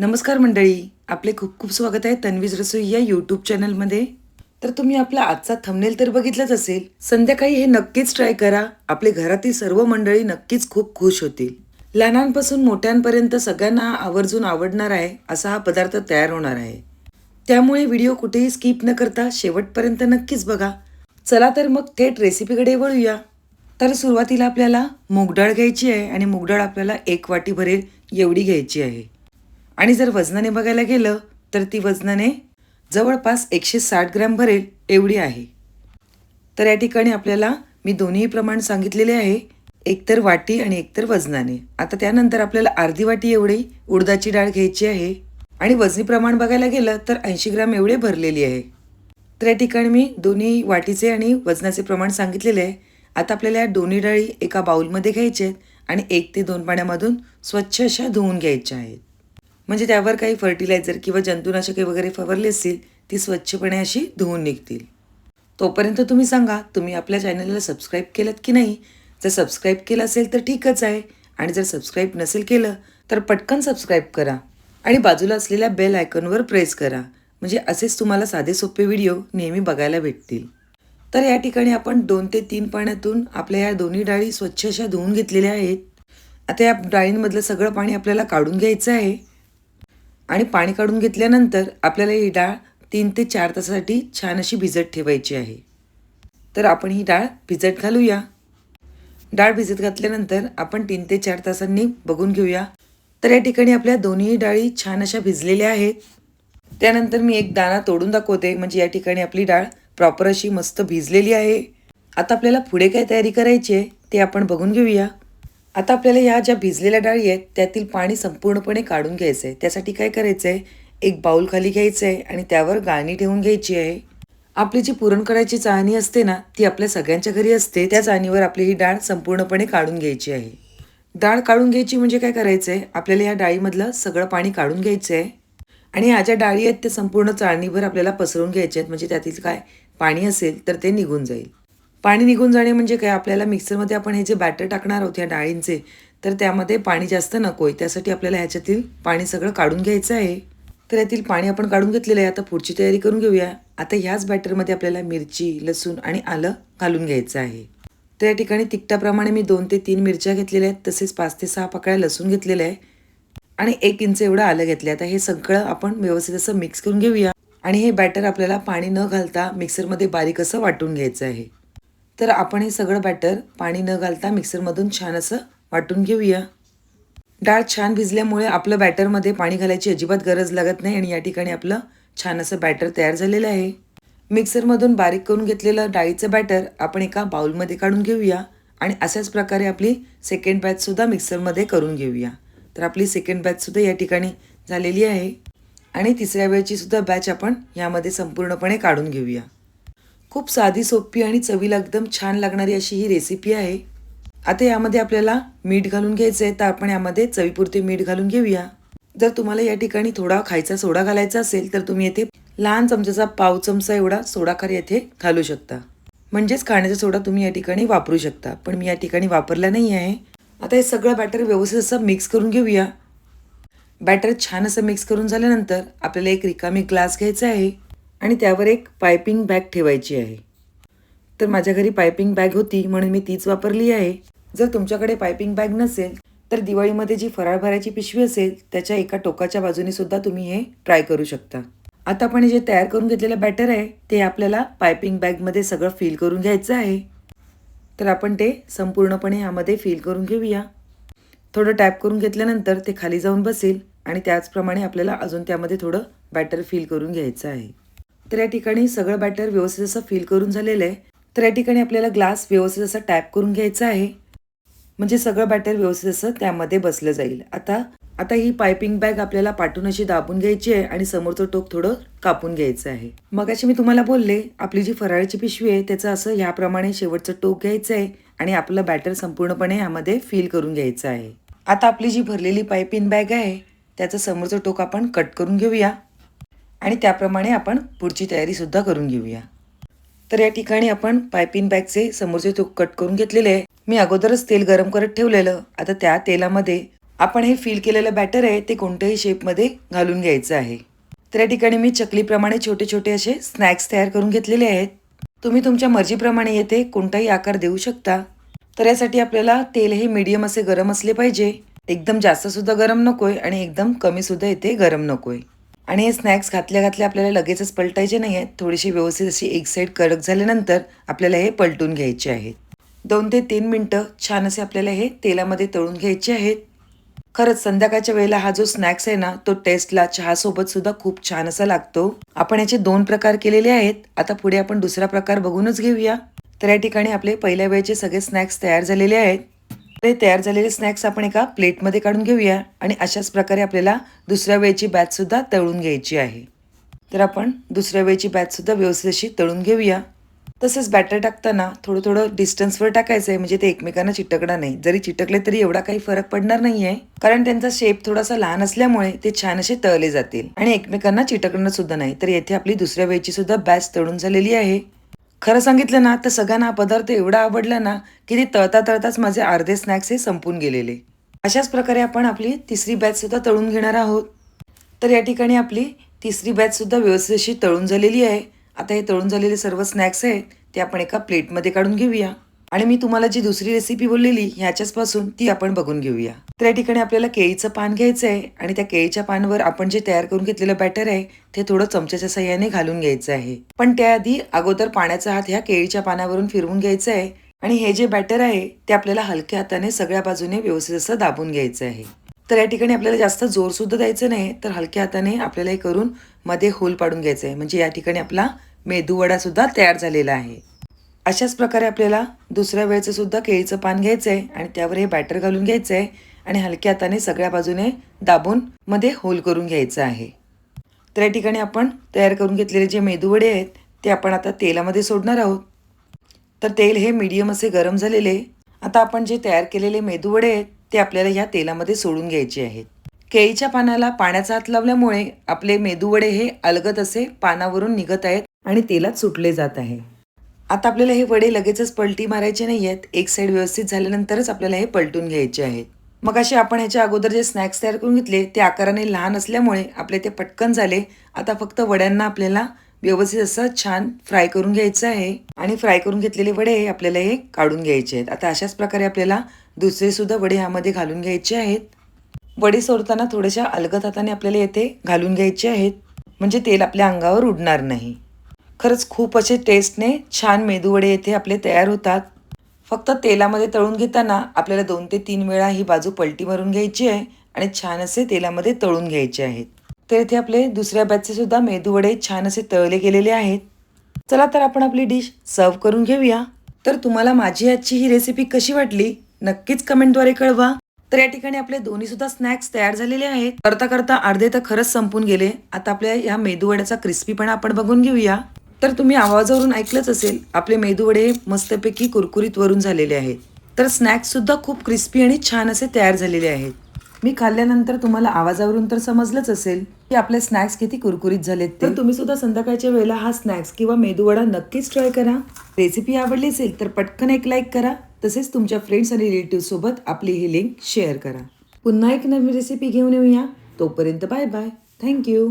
नमस्कार मंडळी आपले खूप खूप स्वागत आहे तन्वीज रसोई या यूट्यूब चॅनलमध्ये तर तुम्ही आपला आजचा थंबनेल तर बघितलंच असेल. संध्याकाळी हे नक्कीच ट्राय करा. आपले घरातील सर्व मंडळी नक्कीच खूप खुश होतील. लहानांपासून मोठ्यांपर्यंत सगळ्यांना आवर्जून आवडणार आहे असा हा पदार्थ तयार होणार आहे. त्यामुळे व्हिडिओ कुठेही स्किप न करता शेवटपर्यंत नक्कीच बघा. चला तर मग थेट रेसिपीकडे वळूया. तर सुरुवातीला आपल्याला मूगडाळ घ्यायची आहे आणि मूगडाळ आपल्याला एक वाटी भरेल एवढी घ्यायची आहे. आणि जर वजनाने बघायला गेलं तर ती वजनाने जवळपास एकशे साठ ग्रॅम भरेल एवढी आहे. तर या ठिकाणी आपल्याला मी दोन्ही प्रमाण सांगितलेले आहे एकतर वाटी आणि एकतर वजनाने. आता त्यानंतर आपल्याला अर्धी वाटी एवढी उडदाची डाळ घ्यायची आहे आणि वजनी प्रमाण बघायला गेलं तर ऐंशी ग्रॅम एवढे भरलेली आहे. तर या ठिकाणी मी दोन्ही वाटीचे आणि वजनाचे प्रमाण सांगितलेले आहे. आता आपल्याला या दोन्ही डाळी एका बाऊलमध्ये घ्यायच्या आहेत आणि एक ते दोन पाण्यामधून स्वच्छ अशा धुवून घ्यायच्या आहेत. म्हणजे त्यावर काही फर्टिलायझर किंवा जंतुनाशके वगैरे फवारली असतील ती स्वच्छपणे अशी धुवून निघतील. तोपर्यंत तुम्ही सांगा तुम्ही आपल्या चॅनलला सबस्क्राईब केलं की नाही? जर सबस्क्राईब केलं असेल तर ठीकच आहे. आणि जर सबस्क्राईब नसेल केलं तर पटकन सबस्क्राईब करा. आणि बाजूला असलेल्या बेल आयकॉनवर प्रेस करा. म्हणजे असेच तुम्हाला साधे सोपे व्हिडिओ नेहमी बघायला भेटतील. तर या ठिकाणी आपण दोन ते तीन पाण्यातून आपल्या या दोन्ही डाळी स्वच्छ अशा धुवून घेतलेल्या आहेत. आता या डाळींमधलं सगळं पाणी आपल्याला काढून घ्यायचं आहे. आणि पाणी काढून घेतल्यानंतर आपल्याला ही डाळ तीन ते चार तासासाठी छान अशी भिजत ठेवायची आहे. तर आपण ही डाळ भिजत घालूया. डाळ भिजत घातल्यानंतर आपण तीन ते चार तासांनी बघून घेऊया. तर या ठिकाणी आपल्या दोन्ही डाळी छान अशा भिजलेल्या आहेत. त्यानंतर मी एक दाणा तोडून दाखवते म्हणजे या ठिकाणी आपली डाळ प्रॉपर अशी मस्त भिजलेली आहे. आता आपल्याला पुढे काय तयारी करायची आहे ते आपण बघून घेऊया. आता आपल्याला ह्या ज्या भिजलेल्या डाळी आहेत त्यातील पाणी संपूर्णपणे काढून घ्यायचं आहे त्यासाठी काय करायचं आहे एक बाऊल खाली घ्यायचं आहे आणि त्यावर गाळणी ठेवून घ्यायची आहे. आपली जी पुरण करायची चाळणी असते ना ती आपल्या सगळ्यांच्या घरी असते. त्या चाळणीवर आपली ही डाळ संपूर्णपणे काढून घ्यायची आहे. डाळ काढून घ्यायची म्हणजे काय करायचं आहे आपल्याला या डाळीमधलं सगळं पाणी काढून घ्यायचं आहे आणि ह्या ज्या डाळी आहेत त्या संपूर्ण चाळणीभर आपल्याला पसरवून घ्यायच्या आहेत. म्हणजे त्यातील काय पाणी असेल तर ते निघून जाईल. पाणी निघून जाणे म्हणजे काय? आपल्याला मिक्सरमध्ये आपण हे जे बॅटर टाकणार आहोत या डाळींचे तर त्यामध्ये पाणी जास्त नको आहे. त्यासाठी आपल्याला ह्याच्यातील पाणी सगळं काढून घ्यायचं आहे. तर यातील पाणी आपण काढून घेतलेलं आहे. आता पुढची तयारी करून घेऊया. आता ह्याच बॅटरमध्ये आपल्याला मिरची लसूण आणि आलं घालून घ्यायचं आहे. तर या ठिकाणी तिखटाप्रमाणे मी दोन ते तीन मिरच्या घेतलेल्या आहेत. तसेच पाच ते सहा पाकळ्या लसूण घेतलेलं आहे. आणि एक इंच एवढं आलं घेतलं आता हे सगळं आपण व्यवस्थित असं मिक्स करून घेऊया. आणि हे बॅटर आपल्याला पाणी न घालता मिक्सरमध्ये बारीक असं वाटून घ्यायचं आहे. तर आपण हे सगळं बॅटर पाणी न घालता मिक्सरमधून छान असं वाटून घेऊया. डाळ छान भिजल्यामुळे आपलं बॅटरमध्ये पाणी घालायची अजिबात गरज लागत नाही आणि या ठिकाणी आपलं छान असं बॅटर तयार झालेलं आहे. मिक्सरमधून बारीक करून घेतलेलं डाळीचं बॅटर आपण एका बाउलमध्ये काढून घेऊया आणि अशाच प्रकारे आपली सेकंड बॅचसुद्धा मिक्सरमध्ये करून घेऊया. तर आपली सेकंड बॅचसुद्धा या ठिकाणी झालेली आहे. आणि तिसऱ्या वेळचीसुद्धा बॅच आपण यामध्ये संपूर्णपणे काढून घेऊया. खूप साधी सोपी आणि चवीला एकदम छान लागणारी अशी ही रेसिपी आहे. आता यामध्ये आपल्याला मीठ घालून घ्यायचं आहे तर आपण यामध्ये चवीपुरते मीठ घालून घेऊया. जर तुम्हाला या ठिकाणी थोडा खायचा सोडा घालायचा असेल तर तुम्ही येथे लहान चमच्याचा पाव चमचा एवढा सोडाखार येथे घालू शकता. म्हणजेच खाण्याचा सोडा तुम्ही या ठिकाणी वापरू शकता पण मी या ठिकाणी वापरला नाही आहे आता हे सगळं बॅटर व्यवस्थित असं मिक्स करून घेऊया. बॅटर छान असं मिक्स करून झाल्यानंतर आपल्याला एक रिकामी ग्लास घ्यायचा आहे. आणि त्यावर एक पायपिंग बॅग ठेवायची आहे. तर माझ्या घरी पायपिंग बॅग होती म्हणून मी तीच वापरली आहे. जर तुमच्याकडे पायपिंग बॅग नसेल तर दिवाळीमध्ये जी फराळ भरायची पिशवी असेल त्याच्या एका टोकाच्या बाजूने सुद्धा तुम्ही हे ट्राय करू शकता. आता आपण हे जे तयार करून घेतलेलं बॅटर आहे ते आपल्याला पायपिंग बॅगमध्ये सगळं फिल करून घ्यायचं आहे. तर आपण ते संपूर्णपणे यामध्ये फिल करून घेऊया. थोडं टॅप करून घेतल्यानंतर ते खाली जाऊन बसेल आणि त्याचप्रमाणे आपल्याला अजून त्यामध्ये थोडं बॅटर फिल करून घ्यायचं आहे. तर या ठिकाणी सगळं बॅटर व्यवस्थित असं फील करून झालेलं आहे. तर या ठिकाणी आपल्याला ग्लास व्यवस्थित असं टॅप करून घ्यायचं आहे. म्हणजे सगळं बॅटर व्यवस्थित असं त्यामध्ये बसलं जाईल. आता आता ही पायपिंग बॅग आपल्याला पाठून अशी दाबून घ्यायची आहे आणि समोरचं टोक थोडं कापून घ्यायचं आहे. मग अशी मी तुम्हाला बोलले आपली जी फराळाची पिशवी आहे त्याचं असं ह्याप्रमाणे शेवटचं टोक घ्यायचं आहे आणि आपलं बॅटर संपूर्णपणे यामध्ये फिल करून घ्यायचं आहे. आता आपली जी भरलेली पायपिंग बॅग आहे त्याचं समोरचं टोक आपण कट करून घेऊया. आणि त्याप्रमाणे आपण पुढची तयारीसुद्धा करून घेऊया. तर या ठिकाणी आपण पायपिन बॅगचे समोरचे तूप कट करून घेतलेले आहे. मी अगोदरच तेल गरम करत ठेवलेलं. आता त्या तेलामध्ये आपण हे फील केलेलं बॅटर आहे ते कोणत्याही शेपमध्ये घालून घ्यायचं आहे. तर या ठिकाणी मी चकलीप्रमाणे छोटे छोटे असे स्नॅक्स तयार करून घेतलेले आहेत. तुम्ही तुमच्या मर्जीप्रमाणे येथे कोणताही आकार देऊ शकता. तर यासाठी आपल्याला तेल हे मीडियम असे गरम असले पाहिजे. एकदम जास्तसुद्धा गरम नकोय आणि एकदम कमीसुद्धा येथे गरम नकोय. आणि हे स्नॅक्स घातल्या घातल्या आपल्याला लगेचच पलटायचे नाही आहेत थोडीशी व्यवस्थित अशी एक साईड कडक झाल्यानंतर आपल्याला हे पलटून घ्यायचे आहेत. दोन ते तीन मिनटं छान असे आपल्याला हे तेलामध्ये तळून घ्यायचे आहेत. खरंच संध्याकाळच्या वेळेला हा जो स्नॅक्स आहे ना तो टेस्टला चहासोबत सुद्धा खूप छान असा लागतो. आपण याचे दोन प्रकार केलेले आहेत. आता पुढे आपण दुसरा प्रकार बघूनच घेऊया. तर या ठिकाणी आपले पहिल्या वेळेचे सगळे स्नॅक्स तयार झालेले आहेत. तयार झालेले स्नॅक्स आपण एका प्लेटमध्ये काढून घेऊया आणि अशाच प्रकारे आपल्याला दुसऱ्या वेळची बॅचसुद्धा तळून घ्यायची आहे. तर आपण दुसऱ्या वेळची बॅचसुद्धा व्यवस्थित अशी तळून घेऊया. तसंच बॅटर टाकताना थोडं थोडं डिस्टन्सवर टाकायचं आहे म्हणजे ते एकमेकांना चिटकणार नाही. जरी चिटकले तरी एवढा काही फरक पडणार नाही आहे कारण त्यांचा शेप थोडासा लहान असल्यामुळे ते छान असे तळले जातील. आणि एकमेकांना चिटकणार सुद्धा नाही. तर येथे आपली दुसऱ्या वेळची सुद्धा बॅच तळून झालेली आहे. खरं सांगितलं ना तर सगळ्यांना हा पदार्थ एवढा आवडला ना की ते तळता तळताच माझे अर्धे स्नॅक्स हे संपून गेलेले. अशाच प्रकारे आपण आपली तिसरी बॅचसुद्धा तळून घेणार आहोत. तर या ठिकाणी आपली तिसरी बॅचसुद्धा व्यवस्थित अशी तळून झालेली आहे. आता हे तळून झालेले सर्व स्नॅक्स आहेत ते आपण एका प्लेटमध्ये काढून घेऊया. आणि मी तुम्हाला जी दुसरी रेसिपी बोललेली ह्याच्याचपासून ती आपण बघून घेऊया. तर या ठिकाणी आपल्याला केळीचं पान घ्यायचं आहे आणि त्या केळीच्या पानवर आपण जे तयार करून घेतलेलं बॅटर आहे ते थोडं चमच्याच्या सहाय्याने घालून घ्यायचं आहे. पण त्याआधी अगोदर पाण्याचा हात ह्या केळीच्या पानावरून फिरवून घ्यायचा आहे आणि हे जे बॅटर आहे ते आपल्याला हलक्या हाताने सगळ्या बाजूने व्यवस्थित असं दाबून घ्यायचं आहे. तर या ठिकाणी आपल्याला जास्त जोर सुद्धा द्यायचं नाही तर हलक्या हाताने आपल्याला हे करून मध्ये होल पाडून घ्यायचं आहे. म्हणजे या ठिकाणी आपला मेदू वडा सुद्धा तयार झालेला आहे. अशाच प्रकारे आपल्याला दुसऱ्या वेळचं सुद्धा केळीचं पान घ्यायचं आहे आणि त्यावर हे बॅटर घालून घ्यायचं आहे आणि हलक्या हाताने सगळ्या बाजूने दाबून मध्ये होल करून घ्यायचं आहे. तर या ठिकाणी आपण तयार करून घेतलेले जे मेदूवडे आहेत ते आपण आता तेलामध्ये सोडणार आहोत. तर तेल हे मीडियम असे गरम झालेले. आता आपण जे तयार केलेले मेदूवडे आहेत ते आपल्याला ह्या तेलामध्ये सोडून घ्यायचे आहेत. केळीच्या पानाला पाण्याचा हात लावल्यामुळे आपले मेदूवडे हे अलगद असे पानावरून निघत आहेत आणि तेलात सुटले जात आहे. आता आपल्याला हे वडे लगेचच पलटी मारायचे नाही आहेत एक साईड व्यवस्थित झाल्यानंतरच आपल्याला हे पलटून घ्यायचे आहेत. मग असे आपण ह्याच्या अगोदर जे स्नॅक्स तयार करून घेतले ते आकाराने लहान असल्यामुळे आपले ते पटकन झाले. आता फक्त वड्यांना आपल्याला व्यवस्थित असं छान फ्राय करून घ्यायचं आहे. आणि फ्राय करून घेतलेले वडे आपल्याला हे काढून घ्यायचे आहेत. आता अशाच प्रकारे आपल्याला दुसरे सुद्धा वडे ह्यामध्ये घालून घ्यायचे आहेत. वडे सोडताना थोड्याशा अलगद हाताने आपल्याला येथे घालून घ्यायचे आहेत. म्हणजे तेल आपल्या अंगावर उडणार नाही. खरंच खूप असे टेस्टने छान मेदूवडे येथे आपले तयार होतात. फक्त तेलामध्ये तळून घेताना आपल्याला दोन ते तीन वेळा ही बाजू पलटी मारून घ्यायची आहे आणि छान असे तेलामध्ये तळून घ्यायचे आहेत. तर इथे आपले दुसऱ्या बॅचचे सुद्धा मेदूवडे छान असे तळले गेलेले आहेत. चला तर आपण आपली डिश सर्व करून घेऊया. तर तुम्हाला माझी आजची ही रेसिपी कशी वाटली? नक्कीच कमेंटद्वारे कळवा. तर या ठिकाणी आपले दोन्ही सुद्धा स्नॅक्स तयार झालेले आहेत. करता करता अर्धे तर खरंच संपून गेले. आता आपल्या या मेदूवड्याचा क्रिस्पीपणा आपण बघून घेऊया. तर तुम्ही आवाजावरून ऐकलंच असेल आपले मेदूवडे मस्तपैकी कुरकुरीत वरून झालेले आहेत. तर स्नॅक्स सुद्धा खूप क्रिस्पी आणि छान असे तयार झालेले आहेत. मी खाल्ल्यानंतर तुम्हाला आवाजावरून तर समजलंच असेल की आपले स्नॅक्स किती कुरकुरीत झालेत तर तुम्ही सुद्धा संध्याकाळच्या वेळेला हा स्नॅक्स किंवा मेदूवडा नक्कीच ट्राय करा. रेसिपी आवडली असेल तर पटकन एक लाईक करा. तसेच तुमच्या फ्रेंड्स आणि रिलेटिव्ह सोबत आपली ही लिंक शेअर करा. पुन्हा एक नवीन रेसिपी घेऊन येऊया. तोपर्यंत बाय बाय थँक्यू